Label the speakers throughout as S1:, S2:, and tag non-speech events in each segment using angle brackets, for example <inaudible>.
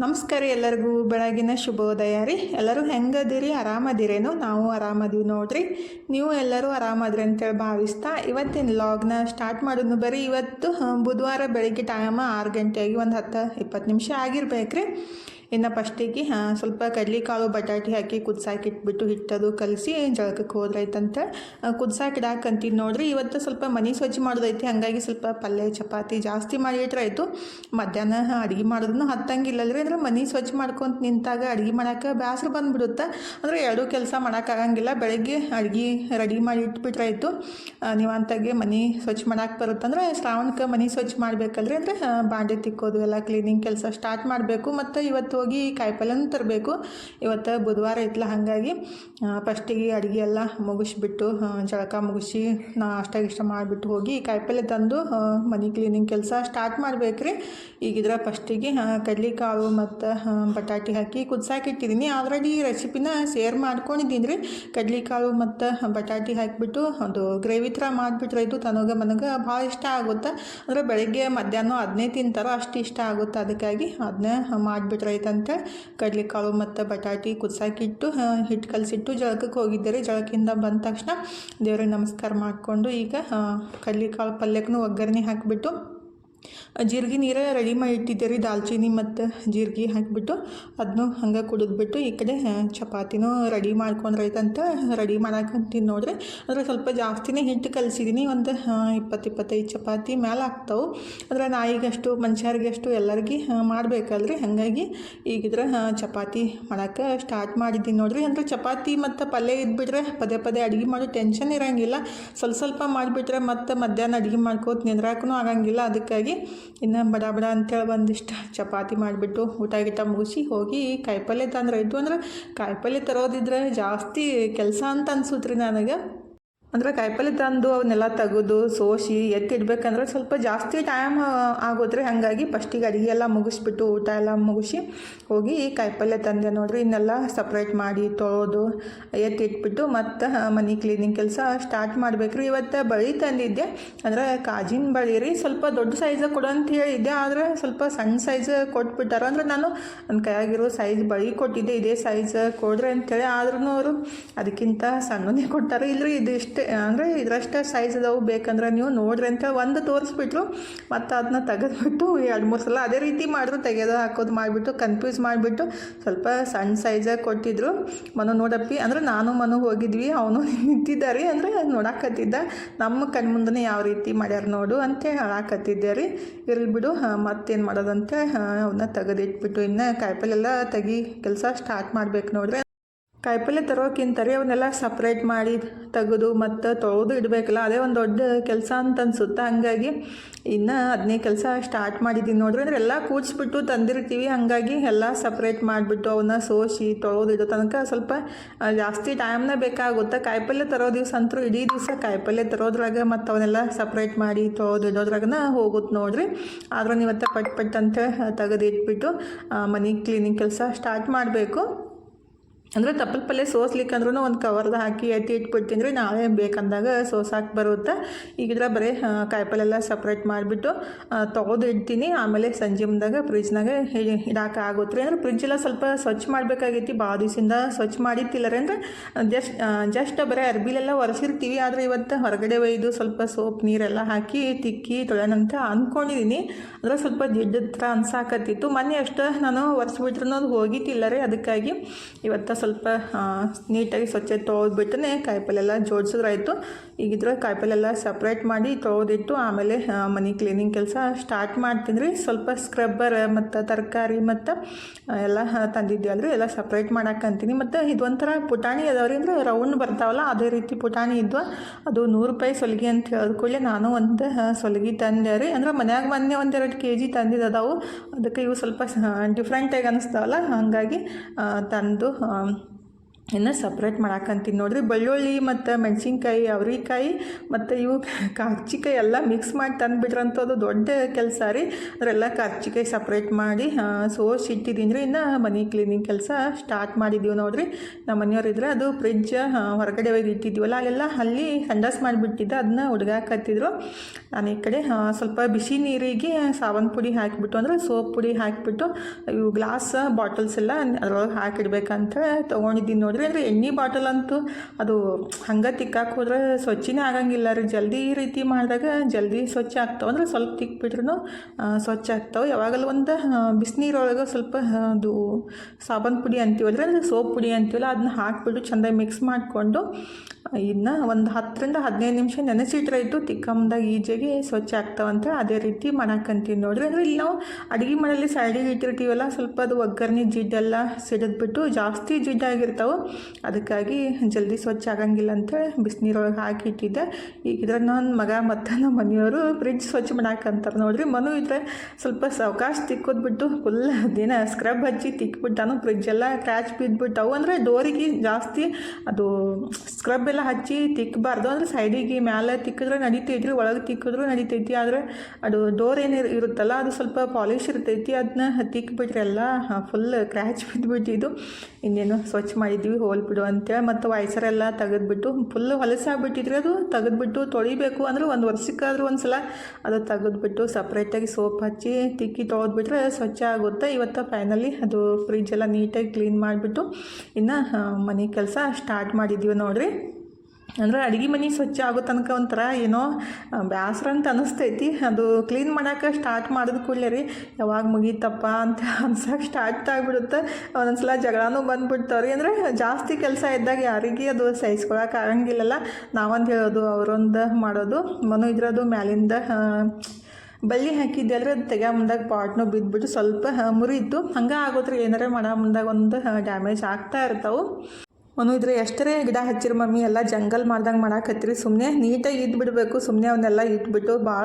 S1: ನಮಸ್ಕಾರ ಎಲ್ಲರಿಗೂ, ಬೆಳಗಿನ ಶುಭೋದಯ ರೀ. ಎಲ್ಲರೂ ಹೆಂಗದಿರಿ? ಆರಾಮದಿರೇನು? ನಾವು ಆರಾಮದೀವಿ ನೋಡ್ರಿ. ನೀವು ಎಲ್ಲರೂ ಆರಾಮದ್ರಿ ಅಂತೇಳಿ ಭಾವಿಸ್ತಾ, ಇವತ್ತಿನ ಲಾಗ್ನ ಸ್ಟಾರ್ಟ್ ಮಾಡೋದು ಬರೀ ಇವತ್ತು ಬುಧವಾರ ಬೆಳಗ್ಗೆ ಟೈಮ ಆರು ಗಂಟೆಗೆ ಒಂದು ಹತ್ತು ಇಪ್ಪತ್ತು ನಿಮಿಷ ಆಗಿರ್ಬೇಕ್ರಿ. ಇನ್ನು ಫಸ್ಟಿಗೆ ಸ್ವಲ್ಪ ಕಡ್ಲೆಕಾಳು ಬಟಾಟೆ ಹಾಕಿ ಕುದ್ಸಾಕಿಟ್ಬಿಟ್ಟು ಹಿಟ್ಟದು ಕಲಸಿ ಜಳಕಕ್ಕೆ ಹೋದ್ರೈತಂತ ಕುದ್ಸಾಕಿಡಾಕಂತೀನಿ ನೋಡ್ರಿ, ಇವತ್ತು ಸ್ವಲ್ಪ ಮನೆ ಸ್ವಚ್ಛ ಮಾಡೋದೈತಿ, ಹಾಗಾಗಿ ಸ್ವಲ್ಪ ಪಲ್ಯ, ಚಪಾತಿ ಜಾಸ್ತಿ ಮಾಡಿ ಆಯಿತು ಮಧ್ಯಾಹ್ನ ಅಡುಗೆ ಮಾಡೋದನ್ನು ಹತ್ತಂಗಿಲ್ಲಲ್ರಿ ಅಂದ್ರೆ ಮನೆ ಸ್ವಚ್ಛ ಮಾಡ್ಕೊಂತ ನಿಂತಾಗ ಅಡುಗೆ ಮಾಡೋಕೆ ಬೇಸರ ಬಂದ್ಬಿಡುತ್ತೆ. ಅಂದರೆ ಎರಡೂ ಕೆಲಸ ಮಾಡೋಕ್ಕಾಗಂಗಿಲ್ಲ ಬೆಳಗ್ಗೆ ಅಡುಗೆ ರೆಡಿ ಮಾಡಿ ಇಟ್ಬಿಟ್ರೆ ಆಯಿತು ನೀವಂತಾಗೆ ಮನೆ ಸ್ವಚ್ಛ ಮಾಡಕ್ಕೆ ಬರುತ್ತಂದ್ರೆ ಶ್ರಾವಣಕ್ಕೆ ಮನೆ ಸ್ವಚ್ಛ ಮಾಡಬೇಕಲ್ರಿ, ಅಂದರೆ ಬಾಂಡೆ ತಿಕ್ಕೋದು, ಎಲ್ಲ ಕ್ಲೀನಿಂಗ್ ಕೆಲಸ ಸ್ಟಾರ್ಟ್ ಮಾಡಬೇಕು. ಮತ್ತು ಇವತ್ತು ಹೋಗಿ ಕಾಯಿಪಲ್ಯನೂ ತರಬೇಕು. ಇವತ್ತು ಬುಧವಾರ ಐತ್ಲ, ಹಾಗಾಗಿ ಫಸ್ಟಿಗೆ ಅಡುಗೆ ಎಲ್ಲ ಮುಗಿಸ್ಬಿಟ್ಟು ಜಳಕ ಮುಗಿಸಿ ನಾ ಅಷ್ಟ ಇಷ್ಟ ಮಾಡಿಬಿಟ್ಟು ಹೋಗಿ ಕಾಯಿಪಲ್ಲೆ ತಂದು ಮನೆ ಕ್ಲೀನಿಂಗ್ ಕೆಲಸ ಸ್ಟಾರ್ಟ್ ಮಾಡಬೇಕ್ರಿ. ಈಗಿದ್ರೆ ಫಸ್ಟಿಗೆ ಕಡ್ಲಿಕಾಳು ಮತ್ತು ಬಟಾಟಿ ಹಾಕಿ ಕುದ್ಸಾಕಿಟ್ಟಿದ್ದೀನಿ ಆಲ್ರೆಡಿ ರೆಸಿಪಿನ ಶೇರ್ ಮಾಡ್ಕೊಂಡಿದ್ದೀನಿ ರೀ ಕಡ್ಲಿಕಾಳು ಮತ್ತು ಬಟಾಟಿ ಹಾಕಿಬಿಟ್ಟು, ಅದು ಗ್ರೇವಿ ಥರ ಮಾಡಿಬಿಟ್ರೆ ಇದು ತನಗೆ ಮನಗೆ ಭಾಳ ಇಷ್ಟ ಆಗುತ್ತೆ? ಅಂದರೆ ಬೆಳಗ್ಗೆ ಮಧ್ಯಾಹ್ನ ಅದನ್ನೇ ತಿಂತಾರೋ ಅಷ್ಟು ಇಷ್ಟ ಆಗುತ್ತೆ? ಅದಕ್ಕಾಗಿ ಅದನ್ನೇ ಮಾಡಿಬಿಟ್ರೆ ಐತಂತೆ ಕಡಲೆಕಾಳು ಮತ್ತು ಬಟಾಟಿ ಕುದಿಸಾಕಿಟ್ಟು ಹಿಟ್ಟು ಕಲಸಿಟ್ಟು ಜಳಕಕ್ಕೆ ಹೋಗಿದ್ದೆ ರೀ ಜಳಕಿಂದ ಬಂದ ತಕ್ಷಣ ದೇವ್ರಿಗೆ ನಮಸ್ಕಾರ ಮಾಡಿಕೊಂಡು ಈಗ ಕಡ್ಲೆಕಾಳು ಪಲ್ಯಕ್ಕೂ ಒಗ್ಗರಣೆ ಹಾಕಿಬಿಟ್ಟು ಜೀರಿಗೆ ನೀರು ರೆಡಿ ಮಾಡಿ ಇಟ್ಟಿದ್ದೆ ರೀ ದಾಲ್ಚಿನ್ನಿ ಮತ್ತು ಜೀರಿಗೆ ಹಾಕಿಬಿಟ್ಟು ಅದನ್ನು ಹಂಗೆ ಕುಡಿದ್ಬಿಟ್ಟು ಈ ಕಡೆ ಚಪಾತಿನೂ ರೆಡಿ ಮಾಡ್ಕೊಂಡ್ರೈತಂತ ರೆಡಿ ಮಾಡಾಕಂತೀನಿ ನೋಡ್ರಿ. ಅಂದರೆ ಸ್ವಲ್ಪ ಜಾಸ್ತಿನೇ ಹಿಟ್ಟು ಕಲಿಸಿದ್ದೀನಿ ಒಂದು ಇಪ್ಪತ್ತು ಇಪ್ಪತ್ತೈದು ಚಪಾತಿ ಮೇಲೆ ಆಗ್ತಾವೆ. ಅಂದರೆ ನಾಯಿಗಷ್ಟು ಮನುಷ್ಯರಿಗಷ್ಟು ಎಲ್ಲರಿಗೆ ಮಾಡಬೇಕಲ್ರಿ. ಹಾಗಾಗಿ ಈಗಿದ್ರೆ ಚಪಾತಿ ಮಾಡೋಕ್ಕೆ ಸ್ಟಾರ್ಟ್ ಮಾಡಿದ್ದೀನಿ ನೋಡ್ರಿ. ಅಂದರೆ ಚಪಾತಿ ಮತ್ತು ಪಲ್ಯ ಇದ್ಬಿಟ್ರೆ ಪದೇ ಪದೇ ಅಡುಗೆ ಮಾಡೋ ಟೆನ್ಷನ್ ಇರೋಂಗಿಲ್ಲ. ಸ್ವಲ್ಪ ಸ್ವಲ್ಪ ಮಾಡಿಬಿಟ್ರೆ ಮತ್ತು ಮಧ್ಯಾಹ್ನ ಅಡುಗೆ ಮಾಡ್ಕೋತ ನಿಂದ್ರಾಕೂ ಆಗಂಗಿಲ್ಲ. ಅದಕ್ಕಾಗಿ ಇನ್ನು ಬಡ ಬಡ ಅಂತೇಳಿ ಒಂದಿಷ್ಟು ಚಪಾತಿ ಮಾಡಿಬಿಟ್ಟು ಊಟ ಗೀಟ ಮುಗಿಸಿ ಹೋಗಿ ಕಾಯಿಪಲ್ಯ ತಂದ್ರೆ ಇದ್ದು ಅಂದ್ರೆ ಕಾಯಿಪಲ್ಯ ತರೋದಿದ್ರೆ ಜಾಸ್ತಿ ಕೆಲಸ ಅಂತ ಅನ್ಸುತ್ತೆ ರೀ ನನಗೆ. ಅಂದರೆ ಕಾಯಿಪಲ್ಲೆ ತಂದು ಅವನ್ನೆಲ್ಲ ತೆಗೆದು ಸೋಸಿ ಎತ್ತಿಡ್ಬೇಕಂದ್ರೆ ಸ್ವಲ್ಪ ಜಾಸ್ತಿ ಟೈಮ್ ಆಗೋದ್ರೆ ಹಾಗಾಗಿ ಫಸ್ಟಿಗೆ ಅಡುಗೆ ಎಲ್ಲ ಮುಗಿಸ್ಬಿಟ್ಟು ಊಟ ಎಲ್ಲ ಮುಗಿಸಿ ಹೋಗಿ ಈ ಕಾಯಿಪಲ್ಲೆ ತಂದೆ ನೋಡ್ರಿ, ಇನ್ನೆಲ್ಲ ಸಪ್ರೇಟ್ ಮಾಡಿ ತೊಳೆದು ಎತ್ತಿಟ್ಬಿಟ್ಟು ಮತ್ತು ಮನೆ ಕ್ಲೀನಿಂಗ್ ಕೆಲಸ ಸ್ಟಾರ್ಟ್ ಮಾಡಬೇಕ್ರಿ. ಇವತ್ತು ಬಳಿ ತಂದಿದ್ದೆ. ಅಂದರೆ ಕಾಜಿನ ಬಳಿ ರೀ, ಸ್ವಲ್ಪ ದೊಡ್ಡ ಸೈಜ್ ಕೊಡು ಅಂತ ಹೇಳಿದ್ದೆ. ಆದರೆ ಸ್ವಲ್ಪ ಸಣ್ಣ ಸೈಜ್ ಕೊಟ್ಬಿಟ್ಟಾರ. ಅಂದರೆ ನಾನು ನನ್ನ ಕೈಯಾಗಿರೋ ಸೈಜ್ ಬಳಿ ಕೊಟ್ಟಿದ್ದೆ. ಇದೇ ಸೈಜ್ ಕೊಡ್ರಿ ಅಂತೇಳಿ ಆದ್ರೂ ಅವರು ಅದಕ್ಕಿಂತ ಸಣ್ಣನೇ ಇಲ್ಲರಿ ಇದು ಇದಿಷ್ಟೇ ಅಂದರೆ ಇದರಷ್ಟೇ ಅದಾವು ಬೇಕಂದ್ರೆ ನೀವು ನೋಡ್ರಿ ಅಂತ ಒಂದು ತೋರಿಸ್ಬಿಟ್ರು, ಮತ್ತು ಅದನ್ನ ತೆಗೆದ್ಬಿಟ್ಟು ಎರಡು ಮೂರು ಸಲ ಅದೇ ರೀತಿ ಮಾಡಿದ್ರು. ತೆಗೆದು ಹಾಕೋದು ಮಾಡಿಬಿಟ್ಟು ಕನ್ಫ್ಯೂಸ್ ಮಾಡಿಬಿಟ್ಟು ಸ್ವಲ್ಪ ಸಣ್ಣ ಸೈಜಾಗಿ ಕೊಟ್ಟಿದ್ರು. ಮನು ನೋಡಪ್ಪಿ, ಅಂದರೆ ನಾನು ಮನು ಹೋಗಿದ್ವಿ, ಅವನು <laughs> ನಿಂತಿದ್ದಾರೆ. ಅಂದರೆ ನೋಡಾಕತ್ತಿದ್ದ. ನಮ್ಮ ಕಣ್ಮುಂದನೇ ಯಾವ ರೀತಿ ಮಾಡ್ಯಾರ ನೋಡು ಅಂತ ಹೇಳಾಕತ್ತಿದ್ದೆ ರೀ. ಇರಲಿ ಬಿಡು ಮತ್ತೇನು ಮಾಡೋದಂತೆ ಅವನ್ನ ತೆಗೆದಿಟ್ಬಿಟ್ಟು, ಇನ್ನು ಕಾಯಿಪಲ್ಲೆಲ್ಲ ತೆಗಿ, ಕೆಲಸ ಸ್ಟಾರ್ಟ್ ಮಾಡ್ಬೇಕು ನೋಡ್ರಿ. ಕಾಯಿಪಲ್ಯ ತರೋಕ್ಕಿಂತ ರೀ ಅವನ್ನೆಲ್ಲ ಸಪ್ರೇಟ್ ಮಾಡಿ ತೆಗೆದು ಮತ್ತು ತೊಳೆದು ಇಡಬೇಕಲ್ಲ, ಅದೇ ಒಂದು ದೊಡ್ಡ ಕೆಲಸ ಅಂತ ಅನ್ಸುತ್ತೆ? ಹಂಗಾಗಿ ಇನ್ನು ಅದನ್ನೇ ಕೆಲಸ ಸ್ಟಾರ್ಟ್ ಮಾಡಿದ್ದೀನಿ ನೋಡ್ರಿ. ಅಂದರೆ ಎಲ್ಲ ಕೂಡಿಸ್ಬಿಟ್ಟು ತಂದಿರ್ತೀವಿ, ಹಾಗಾಗಿ ಎಲ್ಲ ಸಪ್ರೇಟ್ ಮಾಡಿಬಿಟ್ಟು ಅವನ್ನ ಸೋಸಿ ತೊಳೆದು ಇಡೋ ತನಕ ಸ್ವಲ್ಪ ಜಾಸ್ತಿ ಟೈಮ್ನ ಬೇಕಾಗುತ್ತೆ. ಕಾಯಿಪಲ್ಲೆ ತರೋ ದಿವಸ ಅಂತೂ ಇಡೀ ದಿವಸ ಕಾಯಿಪಲ್ಯ ತರೋದ್ರಾಗ ಮತ್ತು ಅವನ್ನೆಲ್ಲ ಸಪ್ರೇಟ್ ಮಾಡಿ ತೊಳೆದು ಇಡೋದ್ರಾಗನ ಹೋಗುತ್ತೆ ನೋಡ್ರಿ. ಆದ್ರೆ ನೀವತ್ತ ಪಟ್ ಪಟ್ ಅಂತ ತೆಗೆದಿಟ್ಬಿಟ್ಟು ಮನೆ ಕ್ಲೀನಿಂಗ್ ಕೆಲಸ ಸ್ಟಾರ್ಟ್ ಮಾಡಬೇಕು. ಅಂದರೆ ತಪ್ಪಲ್ ಪಲ್ಯ ಸೋಸ್ಲಿಕ್ಕಂದ್ರೂ ಒಂದು ಕವರ್ದ ಹಾಕಿ ಎತ್ತಿ ಇಟ್ಬಿಡ್ತೀನಿ ರೀ ನಾಳೆ ಬೇಕಂದಾಗ ಸೋಸಾಕೆ ಬರುತ್ತೆ. ಈಗಿದ್ರೆ ಬರೀ ಆ, ಕಾಯಿಪಲ್ಯ ಎಲ್ಲ ಸಪ್ರೇಟ್ ಮಾಡಿಬಿಟ್ಟು ತೊಗೊದು ಇಡ್ತೀನಿ. ಆಮೇಲೆ ಸಂಜೆ ಮುಂದಾಗ ಫ್ರಿಜ್ನಾಗ ಇಡಾಕ ಆಗುತ್ತೆ ಅಂದ್ರೆ ಫ್ರಿಜ್ ಎಲ್ಲ ಸ್ವಲ್ಪ ಸ್ವಚ್ಛ ಮಾಡಬೇಕಾಗೈತಿ. ಭಾಳ ದಿವಸದಿಂದ ಸ್ವಚ್ಛ ಮಾಡಿತ್ತಿಲ್ಲ ಅಂದರೆ ಜಸ್ಟ್ ಜಸ್ಟ್ ಬರೀ ಅರ್ಬಿಲೆಲ್ಲ ಒರೆಸಿರ್ತೀವಿ. ಆದರೆ ಇವತ್ತು ಹೊರಗಡೆ ಒಯ್ದು ಸ್ವಲ್ಪ ಸೋಪ್ ನೀರೆಲ್ಲ ಹಾಕಿ ತಿಕ್ಕಿ ತೊಳೆನಂತ ಅಂದ್ಕೊಂಡಿದ್ದೀನಿ ಅಂದರೆ ಸ್ವಲ್ಪ ಜಿಡ್ಡು ಥರ ಅನ್ಸಾಕತ್ತಿತ್ತು. ಮೊನ್ನೆ ಅಷ್ಟು ನಾನು ಒರೆಸ್ಬಿಟ್ರೂ ಅದು ಹೋಗಿತ್ತಿಲ್ಲ ರೀ ಅದಕ್ಕಾಗಿ ಇವತ್ತು ಸ್ವಲ್ಪ ಆ, ನೀಟಾಗಿ ಸ್ವಚ್ಛ ಕಾಯಿಪಲ್ಲೆ ಕಾಯಿಪಲ್ಲೆಲ್ಲ ಜೋಡಿಸಿದ್ರಾಯ್ತು. ಈಗಿದ್ರೆ ಕಾಯಿಪಲ್ಲೆಲ್ಲ ಸಪ್ರೇಟ್ ಮಾಡಿ ತೊಳೆದಿಟ್ಟು ಆಮೇಲೆ ಮನಿ ಕ್ಲೀನಿಂಗ್ ಕೆಲಸ ಸ್ಟಾರ್ಟ್ ಮಾಡ್ತೀನಿ ಸ್ವಲ್ಪ ಸ್ಕ್ರಬ್ಬರ್ ಮತ್ತು ತರಕಾರಿ ಮತ್ತು ಎಲ್ಲ ತಂದಿದ್ದೆ ಅಲ್ರಿ ಎಲ್ಲ ಸಪ್ರೇಟ್ ಮಾಡಾಕಂತೀನಿ ಮತ್ತು ಇದೊಂಥರ ಪುಟಾಣಿ ಅದಾವ್ರಿ ಅಂದ್ರೆ ರೌಂಡ್ ಬರ್ತಾವಲ್ಲ, ಅದೇ ರೀತಿ ಪುಟಾಣಿ ಇದ್ವು. ಅದು ನೂರು ರೂಪಾಯಿ ಸೊಲಿಗೆ ಅಂತ ಹೇಳಿದ ಕೂಡಲೇ ನಾನು ಒಂದು ಸೊಲಿಗೆ ತಂದೆ ರೀ. ಅಂದ್ರೆ ಮನ್ಯಾಗ ಮೊನ್ನೆ ಒಂದೆರಡು ಕೆ ಜಿ ತಂದಿದ್ದಾವೆ. ಅದಕ್ಕೆ ಇವು ಸ್ವಲ್ಪ ಡಿಫ್ರೆಂಟಾಗಿ ಅನಿಸ್ತಾವಲ್ಲ. ಹಾಗಾಗಿ ತಂದು ಇನ್ನು ಸಪ್ರೇಟ್ ಮಾಡಾಕಂತೀನಿ. ನೋಡಿರಿ ಬೆಳ್ಳುಳ್ಳಿ ಮತ್ತು ಮೆಣಸಿನ್ಕಾಯಿ, ಅವ್ರಿಕಾಯಿ ಮತ್ತು ಇವು ಕರ್ಚಿಕಾಯಿ ಎಲ್ಲ ಮಿಕ್ಸ್ ಮಾಡಿ ತಂದುಬಿಟ್ರಂಥ ಅದು ದೊಡ್ಡ ಕೆಲಸ ರೀ. ಅದರೆಲ್ಲ ಕರ್ಚಿಕಾಯಿ ಸಪ್ರೇಟ್ ಮಾಡಿ ಸೋಸಿ ಇಟ್ಟಿದ್ದೀನಿ ರೀ. ಇನ್ನು ಮನೆ ಕ್ಲೀನಿಂಗ್ ಕೆಲಸ ಸ್ಟಾರ್ಟ್ ಮಾಡಿದ್ದೀವಿ ನೋಡಿರಿ. ನಮ್ಮ ಮನೆಯವ್ರು ಇದ್ರೆ ಅದು ಫ್ರಿಜ್ ಹೊರಗಡೆ ಒಯ್ದು ಇಟ್ಟಿದ್ದೀವಲ್ಲ ಅಲ್ಲೆಲ್ಲ ಅಲ್ಲಿ ಸಂಡಾಸ್ ಮಾಡಿಬಿಟ್ಟಿದ್ದೆ ಅದನ್ನ ಹುಡುಗಾಕತ್ತಿದ್ರು. ನಾನು ಈ ಕಡೆ ಸ್ವಲ್ಪ ಬಿಸಿ ನೀರಿಗೆ ಸಾವನ್ ಪುಡಿ ಹಾಕಿಬಿಟ್ಟು, ಅಂದರೆ ಸೋಪ್ ಪುಡಿ ಹಾಕಿಬಿಟ್ಟು, ಇವು ಗ್ಲಾಸ್ ಬಾಟಲ್ಸ್ ಎಲ್ಲ ಅದ್ರೊಳಗೆ ಹಾಕಿಡ್ಬೇಕಂತ ತೊಗೊಂಡಿದ್ದೀನಿ ನೋಡ್ರಿ. ಅಂದರೆ ಎಣ್ಣೆ ಬಾಟಲ್ ಅಂತೂ ಅದು ಹಂಗೆ ತಿಕ್ಕಾಕ್ ಹೋದ್ರೆ ಸ್ವಚ್ಛನೇ ಆಗಂಗಿಲ್ಲ ರೀ. ಜಲ್ದಿ ಈ ರೀತಿ ಮಾಡಿದಾಗ ಜಲ್ದಿ ಸ್ವಚ್ಛ ಆಗ್ತಾವೆ. ಅಂದ್ರೆ ಸ್ವಲ್ಪ ತಿಕ್ಬಿಟ್ರು ಸ್ವಚ್ಛ ಆಗ್ತಾವೆ. ಯಾವಾಗಲೂ ಒಂದು ಬಿಸಿನೀರೊಳಗೆ ಸ್ವಲ್ಪ ಅದು ಸಾಬನ್ ಪುಡಿ ಅಂತೀವಲ್ರಿ, ಅಂದರೆ ಸೋಪ್ ಪುಡಿ ಅಂತೀವಲ್ಲ ಅದನ್ನ ಹಾಕಿಬಿಟ್ಟು ಚೆಂದಾಗಿ ಮಿಕ್ಸ್ ಮಾಡಿಕೊಂಡು ಇನ್ನು ಒಂದು ಹತ್ತರಿಂದ ಹದಿನೈದು ನಿಮಿಷ ನೆನೆಸಿಟ್ರಾಯ್ತು ತಿಕ್ಕಂದಾಗ ಈಜೆಗೆ ಸ್ವಚ್ಛ ಆಗ್ತಾವಂತ ಅದೇ ರೀತಿ ಮಾಡಾಕಂತೀವಿ ನೋಡ್ರಿ. ಅಂದರೆ ಇಲ್ಲಿ ನಾವು ಅಡುಗೆ ಮನೆಯಲ್ಲಿ ಸೈಡಿಗೆ ಇಟ್ಟಿರ್ತೀವಲ್ಲ, ಸ್ವಲ್ಪ ಅದು ಒಗ್ಗರಣೆ ಜಿಡ್ಡೆಲ್ಲ ಸಿಡಿದ್ಬಿಟ್ಟು ಜಾಸ್ತಿ ಜಿಡ್ಡಾಗಿರ್ತಾವೆ ಅದಕ್ಕಾಗಿ ಜಲ್ದಿ ಸ್ವಚ್ಛ ಆಗಂಗಿಲ್ಲ ಅಂತ ಬಿಸಿನೀರೊಳಗೆ ಹಾಕಿ ಇಟ್ಟಿದ್ದೆ. ಈಗ ಇದ್ರೆ ನನ್ನ ಮಗ ಮತ್ತು ನಮ್ಮ ಮನೆಯವರು ಫ್ರಿಜ್ ಸ್ವಚ್ಛ ಮಾಡಾಕಂತಾರೆ ನೋಡ್ರಿ. ಮನು ಇದ್ರೆ ಸ್ವಲ್ಪ ಸಾವಕಾಶ ತಿಕ್ಕೋದ್ಬಿಟ್ಟು ಫುಲ್ ದಿನ ಸ್ಕ್ರಬ್ ಹಚ್ಚಿ ತಿಕ್ಬಿಟ್ಟಾನು. ಫ್ರಿಜ್ ಎಲ್ಲ ಕ್ರ್ಯಾಚ್ ಬಿದ್ದುಬಿಟ್ಟವು ಅಂದರೆ ಡೋರಿಗೆ ಜಾಸ್ತಿ ಅದು ಸ್ಕ್ರಬ್ ಎಲ್ಲ ಹಚ್ಚಿ ತಿಕ್ಕಬಾರ್ದು ಅಂದ್ರೆ ಸೈಡಿಗೆ ಮ್ಯಾಲೆ ತಿಕ್ಕಿದ್ರೆ ನಡಿತೈತಿ ಒಳಗೆ ತಿಕ್ಕಿದ್ರು ನಡಿತೈತಿ. ಆದರೆ ಅದು ಡೋರ್ ಏನು ಇರುತ್ತಲ್ಲ, ಅದು ಸ್ವಲ್ಪ ಪಾಲಿಶ್ ಇರ್ತೈತಿ. ಅದನ್ನ ತಿಕ್ಕಿಬಿಟ್ರೆ ಎಲ್ಲ ಫುಲ್ ಕ್ರ್ಯಾಚ್ ಬಿದ್ದುಬಿಟ್ಟಿದ್ದು ಇನ್ನೇನು ಸ್ವಚ್ಛ ಮಾಡಿದ್ವಿ ಹೋಲ್ಬಿಡು ಅಂತೇಳಿ ಮತ್ತು ವಯಸ್ಸರೆಲ್ಲ ತೆಗೆದ್ಬಿಟ್ಟು ಫುಲ್ ಹೊಲಸಾಗಿಬಿಟ್ಟಿದ್ರೆ ಅದು ತೆಗೆದ್ಬಿಟ್ಟು ತೊಳಿಬೇಕು. ಅಂದ್ರೆ ಒಂದು ವರ್ಷಕ್ಕಾದರೂ ಒಂದು ಸಲ ಅದು ತೆಗೆದ್ಬಿಟ್ಟು ಸಪ್ರೇಟಾಗಿ ಸೋಪ್ ಹಚ್ಚಿ ತಿಕ್ಕಿ ತೊಳೆದ್ಬಿಟ್ರೆ ಸ್ವಚ್ಛ ಆಗುತ್ತೆ. ಇವತ್ತು ಫೈನಲಿ ಅದು ಫ್ರಿಜ್ ಎಲ್ಲ ನೀಟಾಗಿ ಕ್ಲೀನ್ ಮಾಡಿಬಿಟ್ಟು, ಇನ್ನು ಮನೆ ಕೆಲಸ ಸ್ಟಾರ್ಟ್ ಮಾಡಿದ್ದೀವಿ ನೋಡ್ರಿ. ಅಂದ್ರೆ ಅಡುಗೆ ಮನೆ ಸ್ವಚ್ಛ ಆಗೋ ತನಕ ಒಂಥರ ಏನೋ ಬೇಸರ ಅಂತ ಅನಿಸ್ತೈತಿ. ಅದು ಕ್ಲೀನ್ ಮಾಡೋಕೆ ಸ್ಟಾರ್ಟ್ ಮಾಡಿದ ಕೂಡಲೇ ರೀ, ಯಾವಾಗ ಮುಗೀತಪ್ಪ ಅಂತ <laughs> ಅನ್ಸಕ್ಕೆ ಸ್ಟಾರ್ಟ್ ಆಗಿಬಿಡುತ್ತೆ. ಒಂದೊಂದ್ಸಲ ಜಗಳನೂ ಬಂದ್ಬಿಡ್ತಾವೆ ರೀ. ಅಂದರೆ ಜಾಸ್ತಿ ಕೆಲಸ ಇದ್ದಾಗ ಯಾರಿಗೆ ಅದು ಸಹಿಸ್ಕೊಳಕ್ಕೆ ಆಗಂಗಿಲ್ಲಲ್ಲ. ನಾವೊಂದು ಹೇಳೋದು, ಅವರೊಂದು ಮಾಡೋದು, ಮನು ಇದ್ರದು ಮ್ಯಾಲಿಂದ ಬಲ್ಲಿ ಹಾಕಿದ್ದೆ ಅಂದರೆ ಅದು ತೆಗೆ ಮುಂದಾಗ ಪಾಟ್ನು ಬಿದ್ದುಬಿಟ್ಟು ಸ್ವಲ್ಪ ಮುರಿಯಿತು. ಹಂಗೆ ಆಗೋದ್ರೆ ಏನಾರ ಮಾಡೋ ಮುಂದಾಗ ಒಂದು ಡ್ಯಾಮೇಜ್ ಆಗ್ತಾ ಇರ್ತಾವೆ. ಅವನು ಇದ್ರೆ ಎಷ್ಟರೇ ಗಿಡ ಹಚ್ಚಿರ ಮಮ್ಮಿ, ಎಲ್ಲ ಜಂಗಲ್ ಮಾಡ್ದಂಗೆ ಮಾಡಾಕತ್ತೀರಿ ಸುಮ್ಮನೆ ನೀಟಾಗಿ ಇದ್ದು ಬಿಡಬೇಕು ಸುಮ್ಮನೆ ಅವನ್ನೆಲ್ಲ ಇಟ್ಬಿಟ್ಟು ಭಾಳ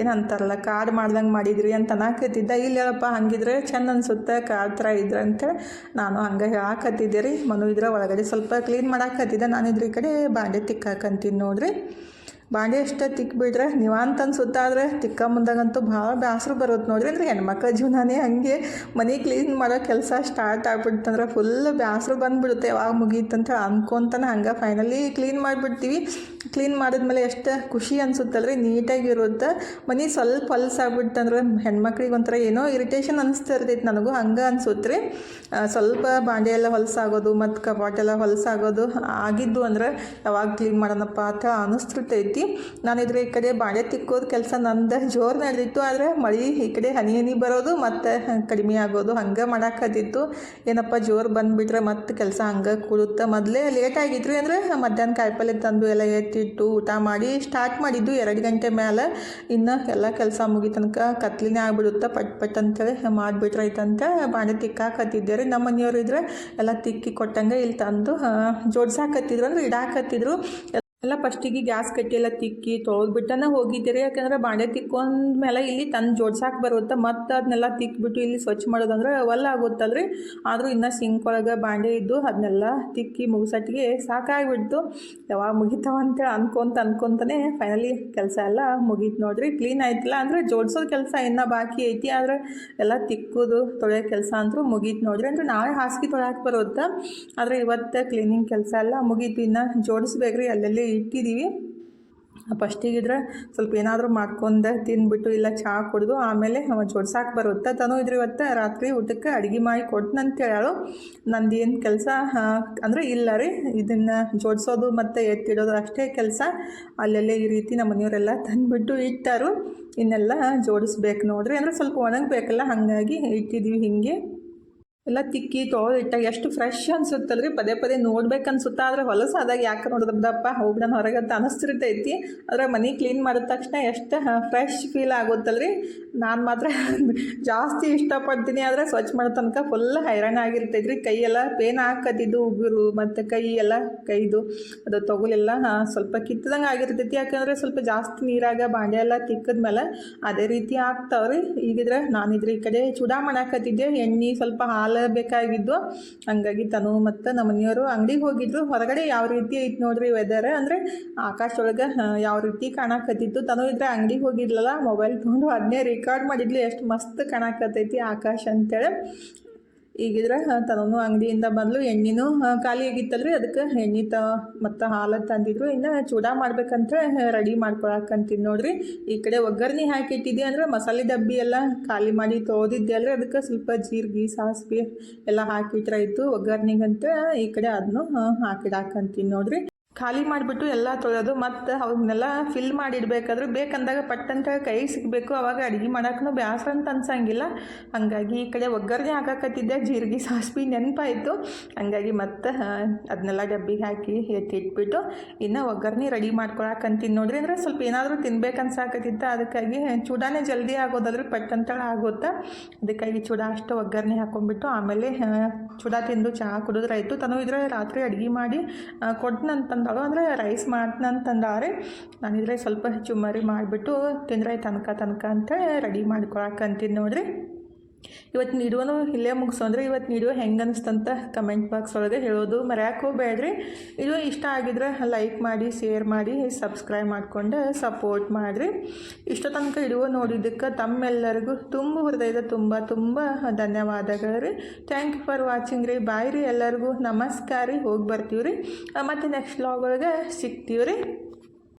S1: ಏನಂತಾರಲ್ಲ ಕಾಡು ಮಾಡ್ದಂಗೆ ಮಾಡಿದ್ರಿ ಅಂತ ಅನ್ನಕತ್ತಿದ್ದ ಇಲ್ಲ ಹೇಳಪ್ಪ, ಹಂಗಿದ್ರೆ ಚೆಂದ ಅನ್ಸುತ್ತೆ, ಕಾಡು ಥರ ಇದ್ರೆ ಅಂತೇಳಿ ನಾನು ಹಂಗೆ ಹೇಳಾಕತ್ತಿದ್ದೆ ರೀ. ಮನು ಇದ್ರೆ ಒಳಗಡೆ ಸ್ವಲ್ಪ ಕ್ಲೀನ್ ಮಾಡಾಕತ್ತಿದ್ದೆ. ಇದ್ರ ಈ ಕಡೆ ಬಾಂಡೆ ತಿಕ್ಕಾಕಂತೀನಿ ನೋಡ್ರಿ. ಬಾಂಡೆ ಅಷ್ಟೇ ತಿಕ್ಬಿಟ್ರೆ ನಿವಾಂತ ಅನ್ಸುತ್ತೆ ಆದರೆ ತಿಕ್ಕ ಮುಂದಾಗಂತೂ ಭಾಳ ಬೇಸರ ಬರುತ್ತೆ ನೋಡ್ರಿ. ಅಂದರೆ ಹೆಣ್ಮಕ್ಳ ಜೀವನನೇ ಹಂಗೆ, ಮನೆ ಕ್ಲೀನ್ ಮಾಡೋ ಕೆಲಸ ಸ್ಟಾರ್ಟ್ ಆಗ್ಬಿಡ್ತಂದ್ರೆ ಫುಲ್ ಬೇಸರ ಬಂದುಬಿಡುತ್ತೆ. ಯಾವಾಗ ಮುಗೀತಂತ ಅನ್ಕೊಂತಾನೆ ಹಂಗೆ ಫೈನಲಿ ಕ್ಲೀನ್ ಮಾಡಿಬಿಡ್ತೀವಿ. ಕ್ಲೀನ್ ಮಾಡಿದ್ಮೇಲೆ ಎಷ್ಟು ಖುಷಿ ಅನ್ಸುತ್ತಲ್ರಿ ನೀಟಾಗಿರುತ್ತೆ ಮನೆ ಸ್ವಲ್ಪ ಹೊಲ್ಸಾಗ್ಬಿಡ್ತಂದ್ರೆ ಹೆಣ್ಮಕ್ಳಿಗೆ ಒಂಥರ ಏನೋ ಇರಿಟೇಷನ್ ಅನಿಸ್ತಾ ಇರ್ತೈತೆ ನನಗೂ, ಹಂಗೆ ಅನ್ಸುತ್ತೆ ಸ್ವಲ್ಪ ಬಾಂಡೆ ಎಲ್ಲ ಹೊಲಸಾಗೋದು ಮತ್ತು ಕಪಾಟೆಲ್ಲ ಹೊಲಸಾಗೋದು ಆಗಿದ್ದು ಅಂದ್ರೆ ಯಾವಾಗ ಕ್ಲೀನ್ ಮಾಡೋಣಪ್ಪ ಅಂತ ಅನಿಸ್ತಿರ್ತೈತಿ. ನಾನು ಇದ್ರ ಈ ಕಡೆ ಬಾಳೆ ತಿಕ್ಕೋದು ಕೆಲಸ ನಂದು ಜೋರು ನಡೆದಿತ್ತು ಆದರೆ ಮಳೆ ಈ ಕಡೆ ಹನಿ ಹನಿ ಬರೋದು ಮತ್ತು ಕಡಿಮೆ ಆಗೋದು. ಹಂಗೆ ಮಾಡಾಕತ್ತಿತ್ತು ಏನಪ್ಪ ಜೋರು ಬಂದುಬಿಟ್ರೆ ಮತ್ತೆ ಕೆಲಸ ಹಂಗೆ ಕೂಡುತ್ತೆ. ಮೊದಲೇ ಲೇಟ್ ಆಗಿತ್ತು ಅಂದರೆ ಮಧ್ಯಾಹ್ನ ಕಾಯಿಪಲ್ಲೆ ತಂದು ಎಲ್ಲ ಎತ್ತಿಟ್ಟು ಊಟ ಮಾಡಿ ಸ್ಟಾರ್ಟ್ ಮಾಡಿದ್ದು ಎರಡು ಗಂಟೆ ಮೇಲೆ ಇನ್ನು ಎಲ್ಲ ಕೆಲಸ ಮುಗಿ ತನಕ ಕತ್ಲಿನೇ ಆಗಿಬಿಡುತ್ತೆ. ಪಟ್ ಪಟ್ ಅಂತೇಳಿ ಮಾಡಿಬಿಟ್ರೈತಂತ ಬಾಣೆ ತಿಕ್ಕಾಕತ್ತಿದ್ದೆ ರೀ ನಮ್ಮ ಮನೆಯವರು ಇದ್ರೆ ಎಲ್ಲ ತಿಕ್ಕಿ ಕೊಟ್ಟಂಗೆ ಇಲ್ಲಿ ತಂದು ಜೋಡ್ಸಾಕತ್ತಿದ್ರು ಅಂದ್ರೆ ಇಡಾಕತ್ತಿದ್ರು ಎಲ್ಲ ಫಸ್ಟಿಗೆ ಗ್ಯಾಸ್ ಕಟ್ಟಿ ಎಲ್ಲ ತಿಕ್ಕಿ ತೊಳೆದ್ಬಿಟ್ಟನ ಹೋಗಿದ್ದೀರಿ. ಯಾಕಂದ್ರೆ ಬಾಂಡೆ ತಿಕ್ಕೊಂಡ್ಮೇಲೆ ಇಲ್ಲಿ ತಂದು ಜೋಡ್ಸಾಕೆ ಬರುತ್ತೆ. ಮತ್ತು ಅದನ್ನೆಲ್ಲ ತಿಕ್ಬಿಟ್ಟು ಇಲ್ಲಿ ಸ್ವಚ್ಛ ಮಾಡೋದಂದ್ರೆ ಒಲ್ಲ ಆಗುತ್ತಲ್ರಿ. ಆದರೂ ಇನ್ನೂ ಸಿಂಕ್ ಒಳಗೆ ಬಾಂಡೆ ಇದ್ದು ಅದನ್ನೆಲ್ಲ ತಿಕ್ಕಿ ಮುಗಿಸಟ್ಟಿಗೆ ಸಾಕಾಗಿಬಿಡ್ತು. ಯಾವಾಗ ಮುಗಿತಾವ ಅಂತೇಳಿ ಅನ್ಕೊಂತ ಅನ್ಕೊಂತಾನೆ ಫೈನಲಿ ಕೆಲಸ ಎಲ್ಲ ಮುಗೀತು ನೋಡ್ರಿ. ಕ್ಲೀನ್ ಆಯ್ತಿಲ್ಲ ಅಂದರೆ ಜೋಡ್ಸೋದು ಕೆಲಸ ಇನ್ನೂ ಬಾಕಿ ಐತಿ. ಆದರೆ ಎಲ್ಲ ತಿಕ್ಕೋದು ತೊಳೆಯೋ ಕೆಲಸ ಅಂತೂ ಮುಗೀತು ನೋಡ್ರಿ. ಅಂದರೆ ನಾಳೆ ಹಾಸಿಗೆ ತೊಳೆಯಕ್ಕೆ ಬರುತ್ತೆ. ಆದರೆ ಇವತ್ತು ಕ್ಲೀನಿಂಗ್ ಕೆಲಸ ಎಲ್ಲ ಮುಗೀತು. ಇನ್ನು ಜೋಡಿಸ್ಬೇಕ್ರಿ. ಅಲ್ಲೆಲ್ಲಿ ಇಟ್ಟಿದ್ದೀವಿ. ಫಸ್ಟಿಗಿದ್ರೆ ಸ್ವಲ್ಪ ಏನಾದರೂ ಮಾಡ್ಕೊಂಡು ತಿಂದ್ಬಿಟ್ಟು ಇಲ್ಲ ಚಹಾ ಕುಡಿದು ಆಮೇಲೆ ಜೋಡ್ಸಾಕೆ ಬರುತ್ತೆ. ತನು ಇದ್ರೆ ಇವತ್ತು ರಾತ್ರಿ ಊಟಕ್ಕೆ ಅಡುಗೆ ಮಾಡಿ ಕೊಡ್ತಂತ ಹೇಳಾಳು ಏನು ಕೆಲಸ ಅಂದರೆ ಇಲ್ಲ ರೀ, ಇದನ್ನು ಜೋಡಿಸೋದು ಮತ್ತು ಎತ್ತಿಡೋದು ಅಷ್ಟೇ ಕೆಲಸ. ಅಲ್ಲೆಲ್ಲೇ ಈ ರೀತಿ ನಮ್ಮ ಮನೆಯವರೆಲ್ಲ ತಂದುಬಿಟ್ಟು ಇಟ್ಟಾರು. ಇನ್ನೆಲ್ಲ ಜೋಡಿಸ್ಬೇಕು ನೋಡ್ರಿ. ಅಂದರೆ ಸ್ವಲ್ಪ ಒಣಗಬೇಕಲ್ಲ, ಹಾಗಾಗಿ ಇಟ್ಟಿದ್ದೀವಿ ಹೀಗೆ. ಎಲ್ಲ ತಿಕ್ಕಿ ತೊಳೆದು ಇಟ್ಟಾಗ ಎಷ್ಟು ಫ್ರೆಶ್ ಅನ್ಸುತ್ತಲ್ರಿ? ಪದೇ ಪದೇ ನೋಡ್ಬೇಕು ಅನ್ಸುತ್ತೆ ಆದರೆ ಹೊಲಸಾದಾಗ ಯಾಕೆ ನೋಡಿದ್ರಪ್ಪ ಹೋಗ್ಬಿಡೋಣ ಹೊರಗೆ ಅಂತ ಅನಿಸ್ತಿರ್ತೈತಿ. ಆದರೆ ಮನೆ ಕ್ಲೀನ್ ಮಾಡಿದ ತಕ್ಷಣ ಎಷ್ಟು ಫ್ರೆಶ್ ಫೀಲ್ ಆಗುತ್ತಲ್ರಿ? ನಾನು ಮಾತ್ರ <laughs> ಜಾಸ್ತಿ ಇಷ್ಟಪಡ್ತೀನಿ. ಆದರೆ ಸ್ವಚ್ಛ ಮಾಡೋ ತನಕ ಫುಲ್ ಹೈರಾಣ ಆಗಿರ್ತೈತೆ ರೀ ಕೈಯೆಲ್ಲ ಪೇನ್ ಹಾಕತ್ತಿದ್ದು ಉಗುರು ಮತ್ತು ಕೈ ಎಲ್ಲ ಕೈದು ಅದು ತೊಗುಲೆಲ್ಲ ಸ್ವಲ್ಪ ಕಿತ್ತದಂಗೆ ಆಗಿರ್ತೈತಿ. ಯಾಕಂದರೆ ಸ್ವಲ್ಪ ಜಾಸ್ತಿ ನೀರಾಗ ಬಾಂಡೆ ಎಲ್ಲ ತಿಕ್ಕಿದ್ಮೇಲೆ ಅದೇ ರೀತಿ ಆಗ್ತಾವ್ರಿ. ಈಗಿದ್ರೆ ನಾನಿದ್ರೆ ಈ ಕಡೆ ಚೂಡ ಮಾಡಾಕತ್ತಿದ್ದೆ. ಎಣ್ಣೆ ಸ್ವಲ್ಪ ಹಾಲು ಬೇಕಾಗಿದ್ವು, ಹಂಗಾಗಿ ತನು ಮತ್ತು ನಮ್ಮ ಮನೆಯವರು ಅಂಗಡಿಗೆ ಹೋಗಿದ್ರು. ಹೊರಗಡೆ ಯಾವ ರೀತಿ ಐತೆ ನೋಡ್ರಿ ವೆದರ್ ಅಂದರೆ ಆಕಾಶ ಒಳಗೆ ಯಾವ ರೀತಿ ಕಾಣಕತ್ತಿತ್ತು? ತನು ಇದ್ರೆ ಅಂಗಡಿಗೆ ಹೋಗಿದ್ಲಲ್ಲ ಮೊಬೈಲ್ ತೊಗೊಂಡು ಅದನ್ನೇ ರೆಕಾರ್ಡ್ ಮಾಡಿದ್ಲು. ಎಷ್ಟು ಮಸ್ತ್ ಕಾಣಕತ್ತೈತಿ ಆಕಾಶ ಅಂತೇಳಿ. ಈಗಿದ್ರೆ ತನೂ ಅಂಗಡಿಯಿಂದ ಬಂದ್ಲು ಎಣ್ಣೆನೂ ಆ, ಖಾಲಿ ಆಗಿತ್ತಲ್ರಿ ಅದಕ್ಕೆ ಎಣ್ಣೆ ತ ಮತ್ತು ಹಾಲು ತಂದಿದ್ರು ಇನ್ನು ಚೂಡ ಮಾಡ್ಬೇಕಂತ ರೆಡಿ ಮಾಡ್ಕೊಳಕಂತೀನಿ ನೋಡ್ರಿ. ಈ ಕಡೆ ಒಗ್ಗರಣೆ ಹಾಕಿಟ್ಟಿದ್ದೆ ಅಂದ್ರೆ ಮಸಾಲೆ ಡಬ್ಬಿ ಎಲ್ಲ ಖಾಲಿ ಮಾಡಿ ತೋದಿದ್ದೆ ಅಲ್ರಿ. ಅದಕ್ಕೆ ಸ್ವಲ್ಪ ಜೀರಿಗೆ ಸಾಸಿವೆ ಎಲ್ಲ ಹಾಕಿಟ್ರಾಯ್ತು ಒಗ್ಗರಣೆಗಂತ ಈ ಕಡೆ ಅದನ್ನು ಹಾಕಿಡಾಕಂತೀನಿ ನೋಡ್ರಿ. ಖಾಲಿ ಮಾಡಿಬಿಟ್ಟು ಎಲ್ಲ ತೊಳೆಯೋದು ಮತ್ತು ಅವನ್ನೆಲ್ಲ ಫಿಲ್ ಮಾಡಿಡಬೇಕಾದ್ರೂ ಬೇಕಂದಾಗ ಪಟ್ಟಂತ ಕೈ ಸಿಗಬೇಕು, ಅವಾಗ ಅಡುಗೆ ಮಾಡೋಕ್ಕೂ ಬೇಸರ ಅಂತ ಅನ್ಸಂಗಿಲ್ಲ. ಹಾಗಾಗಿ ಈ ಕಡೆ ಒಗ್ಗರಣೆ ಹಾಕಕತ್ತಿದ್ದೆ, ಜೀರಿಗೆ ಸಾಸ್ವಿ ನೆನಪಾಯಿತು. ಹಂಗಾಗಿ ಮತ್ತೆ ಅದನ್ನೆಲ್ಲ ಡಬ್ಬಿಗೆ ಹಾಕಿ ಎತ್ತಿಟ್ಬಿಟ್ಟು ಇನ್ನು ಒಗ್ಗರಣೆ ರೆಡಿ ಮಾಡ್ಕೊಳಕಂತೀನಿ ನೋಡ್ರಿ. ಅಂದರೆ ಸ್ವಲ್ಪ ಏನಾದರೂ ತಿನ್ಬೇಕು ಅನ್ಸಾಕತ್ತಿತ್ತ, ಅದಕ್ಕಾಗಿ ಚೂಡಾನೇ ಜಲ್ದಿ ಆಗೋದಾದ್ರೆ ಪಟ್ಟಂತಳ ಆಗುತ್ತಾ. ಅದಕ್ಕಾಗಿ ಚೂಡ ಅಷ್ಟು ಒಗ್ಗರಣೆ ಹಾಕೊಂಡ್ಬಿಟ್ಟು ಆಮೇಲೆ ಚೂಡ ತಿಂದು ಚಹಾ ಕುಡಿದ್ರಾಯಿತು. ತನು ಇದ್ರೆ ರಾತ್ರಿ ಅಡುಗೆ ಮಾಡಿ ಕೊಡ್ತನಂತಂದಳು ಅಂದರೆ ರೈಸ್ ನಾನು ನಾನಿದ್ರೆ ಸ್ವಲ್ಪ ಚುಮ್ಮರಿ ಮಾಡಿಬಿಟ್ಟು ತಿಂದರೆ ತನಕ ತನಕ ಅಂತ ರೆಡಿ ಮಾಡ್ಕೊಳಕಂತೀನಿ ನೋಡ್ರಿ. ಇವತ್ತು ನೀಡುವನು ಇಲ್ಲೇ ಮುಗಿಸೋಂದ್ರೆ ಇವತ್ತು ನೀಡುವ ಹೆಂಗೆ ಅನಿಸ್ತಂತ ಕಮೆಂಟ್ ಬಾಕ್ಸ್ ಒಳಗೆ ಹೇಳೋದು ಮರ್ಯಾಕೆ ಬೇಡ್ರಿ ಇದು ಇಷ್ಟ ಆಗಿದ್ರೆ ಲೈಕ್ ಮಾಡಿ ಶೇರ್ ಮಾಡಿ ಸಬ್ಸ್ಕ್ರೈಬ್ ಮಾಡಿಕೊಂಡು ಸಪೋರ್ಟ್ ಮಾಡಿರಿ. ಇಷ್ಟು ತನಕ ಇಡುವ ನೋಡಿದ್ದಕ್ಕೆ ತಮ್ಮೆಲ್ಲರಿಗೂ ತುಂಬ ಹೃದಯದ ತುಂಬ ತುಂಬ ಧನ್ಯವಾದಗಳು ರೀ ಥ್ಯಾಂಕ್ ಯು ಫಾರ್ ವಾಚಿಂಗ್ ರೀ. ಬಾಯ್ ರೀ ಎಲ್ಲರಿಗೂ. ನಮಸ್ಕಾರ ರೀ. ಹೋಗಿ ಬರ್ತೀವಿ ರೀ ಮತ್ತು ನೆಕ್ಸ್ಟ್ ಲಾಗ್ ಒಳಗೆ ಸಿಗ್ತೀವಿ ರೀ